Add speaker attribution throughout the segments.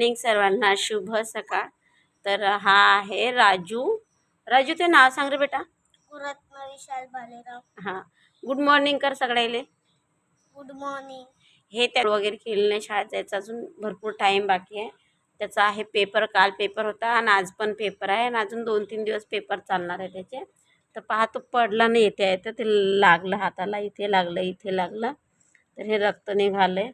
Speaker 1: Morning सर्वांना शुभ सकाळ. तर हा आहे राजू. राजू ते नाव सांग रे बेटा.
Speaker 2: रत्न विशाल भालेराव
Speaker 1: हां. गुड मॉर्निंग कर सगळ्याले.
Speaker 2: गुड मॉर्निंग
Speaker 1: हे त्या वगैरे केलं नाही शाळेत जायचं. अजून भरपूर टाईम बाकी आहे. त्याचा आहे पेपर काल पेपर होता आणि आज पण पेपर आहे आणि अजून दोन तीन दिवस पेपर चालणार आहे त्याचे. तर पाहतो पडला नाही येते आहे तर ते लागलं हाताला इथे लागलं इथे लागलं. तर हे रक्त निघालं आहे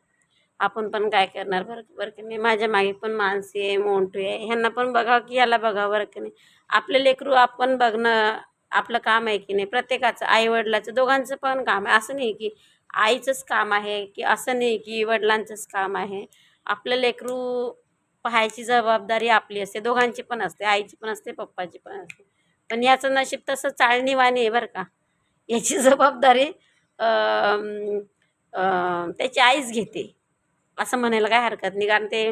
Speaker 1: आपण पण काय करणार? बरं बरं की नाही. माझ्या मागे पण माणसी आहे मोंटू आहे. ह्यांना पण बघावं की याला बघावं बरं की नाही. आपले लेकरू आपण बघणं आपलं काम आहे की नाही? प्रत्येकाचं आईवडिलाचं दोघांचं पण काम आहे. असं नाही की आईचंच काम आहे की असं नाही की वडिलांचंच काम आहे. आपलं लेकरू पाहायची जबाबदारी आपली असते. दोघांची पण असते. आईची पण असते पप्पाची पण असते. पण याचं नशीब तसं चाळणीवाणी आहे बरं का. याची जबाबदारी त्याची आईच घेते. असं म्हणायला काय हरकत नाही. कारण ते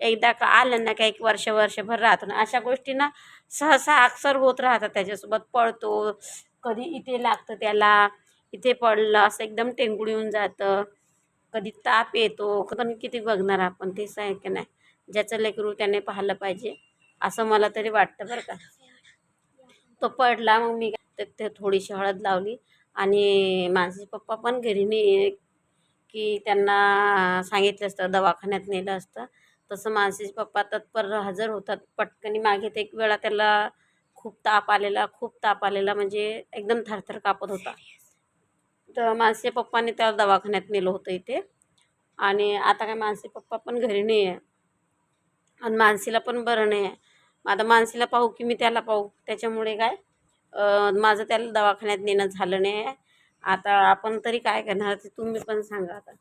Speaker 1: एकदा का आलं ना का एक वर्ष वर्षभर राहतो ना अशा गोष्टींना सहसा अक्सर होत राहतात त्याच्यासोबत. पळतो कधी इथे लागतं त्याला इथे पडलं असं एकदम टेंगुड येऊन जातं. कधी ताप येतो पण किती बघणार आपण तेच आहे की नाही? ज्याचं लेकरू त्याने पाहिलं पाहिजे असं मला तरी वाटतं बरं का. तो पडला मग मी ते- ते थोडीशी हळद लावली आणि माझे पप्पा पण घरी नाही की त्यांना सांगितलं असतं दवाखान्यात नेलं असतं. तसं मानसीचे पप्पा तत्पर हजर होतात. पटकनी मागे ते एक वेळा त्याला खूप ताप आलेला खूप ताप आलेला म्हणजे एकदम थरथर कापत होता. तर मानसीच्या पप्पाने त्याला दवाखान्यात नेलं होतं इथे. आणि आता काय मानसी पप्पा पण घरी नाही आहे. आणि मानसीला पण बरं नाही आहे. आता मानसीला पाहू की मी त्याला पाहू. त्याच्यामुळे काय माझं त्याला दवाखान्यात नेणं झालं नाही आहे. आता आपण तरी काय करणार ते तुम्ही पण सांगा आता.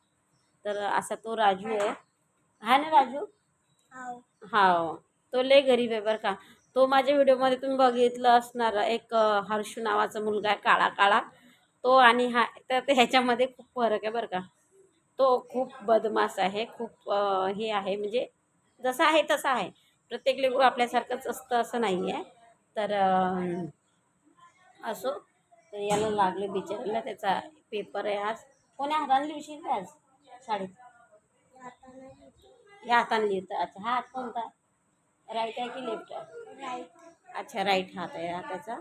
Speaker 1: तर असा तो राजू आहे. हा ना राजू?
Speaker 2: हाव.
Speaker 1: हा तो लय गरीब आहे बरं का. तो माझ्या व्हिडिओमध्ये तुम्ही बघितलं असणार एक हर्षू नावाचा मुलगा आहे काळा काळा. तो आणि हा तर ह्याच्यामध्ये खूप फरक आहे बरं का. तो खूप बदमाश आहे खूप हे आहे. म्हणजे जसं आहे तसं आहे. प्रत्येक लेकरू आपल्यासारखंच असतं असं नाही आहे तर असो. तर याला लागले बिचारायला त्याचा पेपर आहे आज. कोण्या हाताने लिहिशील काय आज? शाळेत. या हाताने लिहितं. अच्छा हा हात कोणता? राईट आहे की लेफ्ट आहे?
Speaker 2: राईट
Speaker 1: अच्छा राईट हात आहे हाताचा त्याचा.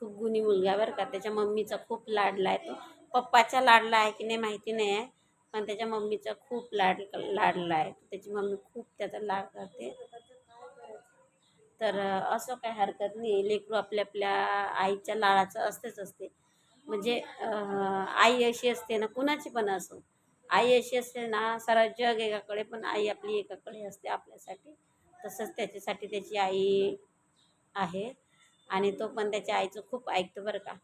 Speaker 1: खूप गुणी मुलगा बरं का. त्याच्या मम्मीचा खूप लाडला आहे तो. पप्पाचा लाडला आहे की नाही माहिती नाही आहे. पण त्याच्या मम्मीचा खूप लाड लाडला आहे. त्याची मम्मी खूप त्याचा लाड करते. तर असं काय हरकत नाही लेकरू आपल्या आपल्या आईच्या लाळाचं असतेच असते. म्हणजे आई अशी असते ना कुणाची पण असो. आई अशी असते ना सारा जग एकाकडे पण आई आपली एकाकडे असते आपल्यासाठी. तसंच त्याच्यासाठी त्याची आई आहे आणि तो पण त्याच्या आईचं खूप ऐकतो बरं का.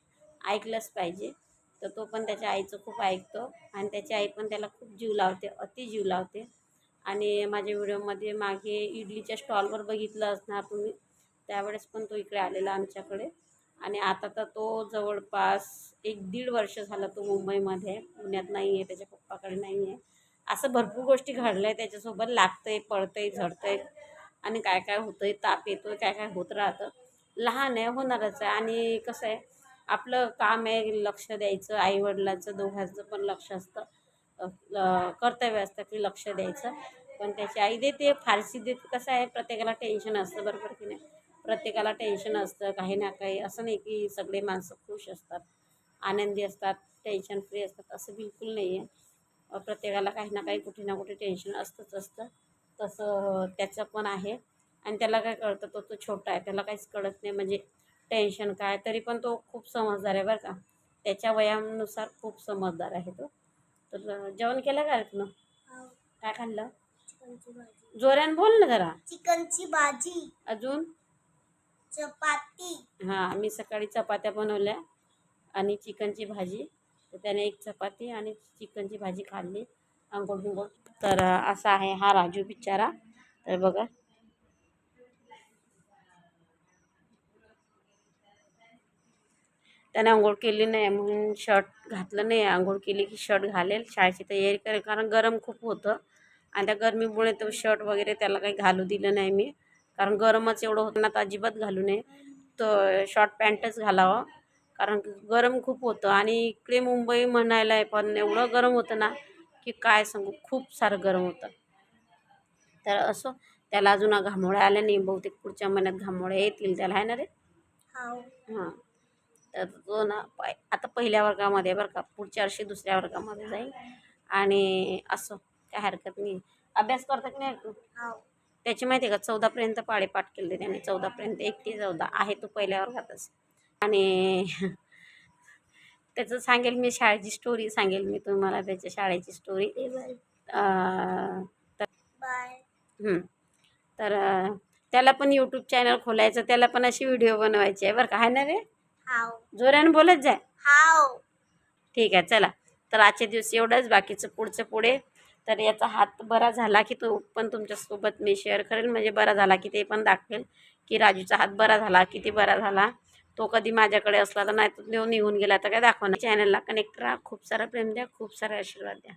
Speaker 1: ऐकलंच पाहिजे. तर तो पण त्याच्या आईचं खूप ऐकतो आणि त्याची आई पण त्याला खूप जीव लावते अति जीव लावते. आणि माझ्या व्हिडिओमध्ये मागे इडलीच्या स्टॉलवर बघितलं असणार तुम्ही. त्यावेळेस पण तो इकडे आलेला आमच्याकडे. आणि आता तर तो जवळपास एक दीड वर्ष झालं तो मुंबईमध्ये. पुण्यात नाही आहे त्याच्या पप्पाकडे नाही आहे. असं भरपूर गोष्टी घडल्या आहे त्याच्यासोबत लागतं आहे पडतं आहे झडतं आहे आणि काय काय होतं आहे ताप येतो आहे काय काय होत राहतं. लहान आहे होणारच आहे. आणि कसं आहे आपलं काम आहे लक्ष द्यायचं आईवडिलांचं दोघांचं पण लक्ष असतं. कर्तव्य असतं की लक्ष द्यायचं. पण त्याची आई देते फारशी देते. कसं आहे प्रत्येकाला टेन्शन असतं बरोबर की नाही? प्रत्येकाला टेन्शन असतं काही ना काही. असं नाही की सगळे माणसं खुश असतात आनंदी असतात टेन्शन फ्री असतात. असं बिलकुल नाही आहे प्रत्येकाला काही ना काही कुठे ना कुठे टेन्शन असतंच असतं. तसं त्याचं पण आहे. आणि त्याला काय कळतं तो तो छोटा आहे. त्याला काहीच कळत नाही. म्हणजे टेन्शन काय? तरी पण तो खूप समजदार आहे बरं का? त्याच्या वयानुसार खूप समजदार आहे तो. तर जेवण केलं का ना
Speaker 2: हाव.
Speaker 1: काय खाल्लं?
Speaker 2: चिकनची भाजी.
Speaker 1: जोऱ्यानं बोल ना जरा.
Speaker 2: चिकनची भाजी.
Speaker 1: अजून?
Speaker 2: चपाती.
Speaker 1: हां मी सकाळी चपात्या बनवल्या आणि चिकनची भाजी. तर त्याने एक चपाती आणि चिकनची भाजी खाल्ली. आंघोळ बिंघोळ तर असा आहे हा राजू बिचारा. तर बघा त्याने आंघोळ केली नाही म्हणून शर्ट घातलं नाही. आंघोळ केली की शर्ट घालेल शाळेची तयारी करेल. कारण गरम खूप होतं. आणि त्या गरमीमुळे तो शर्ट वगैरे त्याला काही घालू दिलं नाही मी. कारण गरमच एवढं होतं. ना तर अजिबात घालू नये. तर शॉर्ट पॅन्टच घालावं. कारण गरम खूप होतं. आणि इकडे मुंबई म्हणायला आहे पण एवढं गरम होतं ना की काय सांगू? खूप सारं गरम होतं. तर असो. त्याला अजून घामोळ्या आल्या नाही. बहुतेक पुढच्या महिन्यात घामोळ्या येतील. त्याला आहे ना रे? हां. तर तो ना पाय आता पहिल्या वर्गामध्ये बरं का पुढच्या वर्षी दुसऱ्या वर्गामध्ये जाईल. आणि असं काय हरकत नाही. अभ्यास करता की? नाही
Speaker 2: हाव
Speaker 1: त्याची माहिती आहे का? चौदापर्यंत पाडे पाठ केले त्याने. चौदापर्यंत एक ते चौदा. आहे तो पहिल्या वर्गातच. आणि त्याचं सांगेल मी शाळेची स्टोरी सांगेल मी तुम्हाला. त्याच्या शाळेची स्टोरी तर
Speaker 2: बाय.
Speaker 1: हं. तर त्याला पण यूट्यूब चॅनल खोलायचं. त्याला पण अशी व्हिडिओ बनवायची आहे. बरं का? आहे ना रे?
Speaker 2: हाव.
Speaker 1: जोरानं बोलत जाय
Speaker 2: हाव.
Speaker 1: ठीक आहे चला. तर आजच्या दिवस एवढंच बाकीचं पुढचं पुढे. तर याचा हात बरा झाला की तो पण तुमच्यासोबत मी शेअर करेन. म्हणजे बरा झाला की ते पण दाखवेल की राजूचा हात बरा झाला किती बरा झाला. तो कधी माझ्याकडे असला तर नाही तो निघून गेला तर काय दाखवणार? चॅनलला कनेक्ट राहा. खूप सारा प्रेम द्या खूप सारा आशीर्वाद द्या.